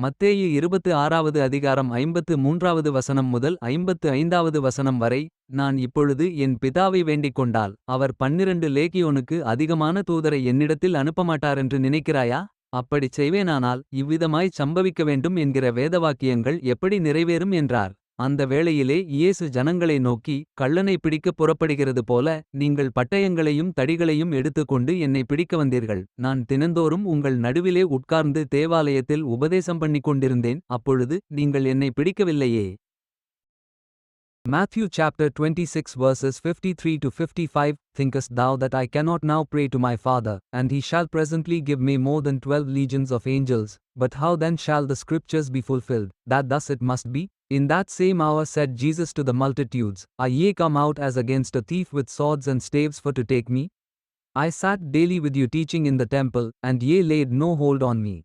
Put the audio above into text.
மத்தேயு இருபத்து ஆறாவது அதிகாரம் ஐம்பத்து மூன்றாவது வசனம் முதல் ஐம்பத்து ஐந்தாவது வசனம் வரை நான் இப்பொழுது என் பிதாவை வேண்டிக் கொண்டால் அவர் பன்னிரண்டு லேகியோனுக்கு அதிகமான தூதரை என்னிடத்தில் அனுப்பமாட்டாரென்று நினைக்கிறாயா? அப்படிச் செய்வேனானால் இவ்விதமாய்ச் சம்பவிக்க வேண்டும் என்கிற வேதவாக்கியங்கள் எப்படி நிறைவேறும்? என்றார். அந்த வேளையிலே இயேசு ஜனங்களை நோக்கி கள்ளனை பிடிக்கப் புறப்படுகிறது போல நீங்கள் பட்டயங்களையும் தடிகளையும் எடுத்துக்கொண்டு என்னை பிடிக்க வந்தீர்கள். நான் தினந்தோறும் உங்கள் நடுவிலே உட்கார்ந்து தேவாலயத்தில் உபதேசம் பண்ணிக் கொண்டிருந்தேன் அப்பொழுது நீங்கள் என்னை பிடிக்கவில்லையே. Matthew chapter 26 verses 53 to 55 Thinkest thou that I cannot now pray to my Father, and he shall presently give me more than twelve legions of angels? But how then shall the scriptures be fulfilled, that thus it must be? In that same hour said Jesus to the multitudes, Are ye come out as against a thief with swords and staves for to take me? I sat daily with you teaching in the temple, and ye laid no hold on me.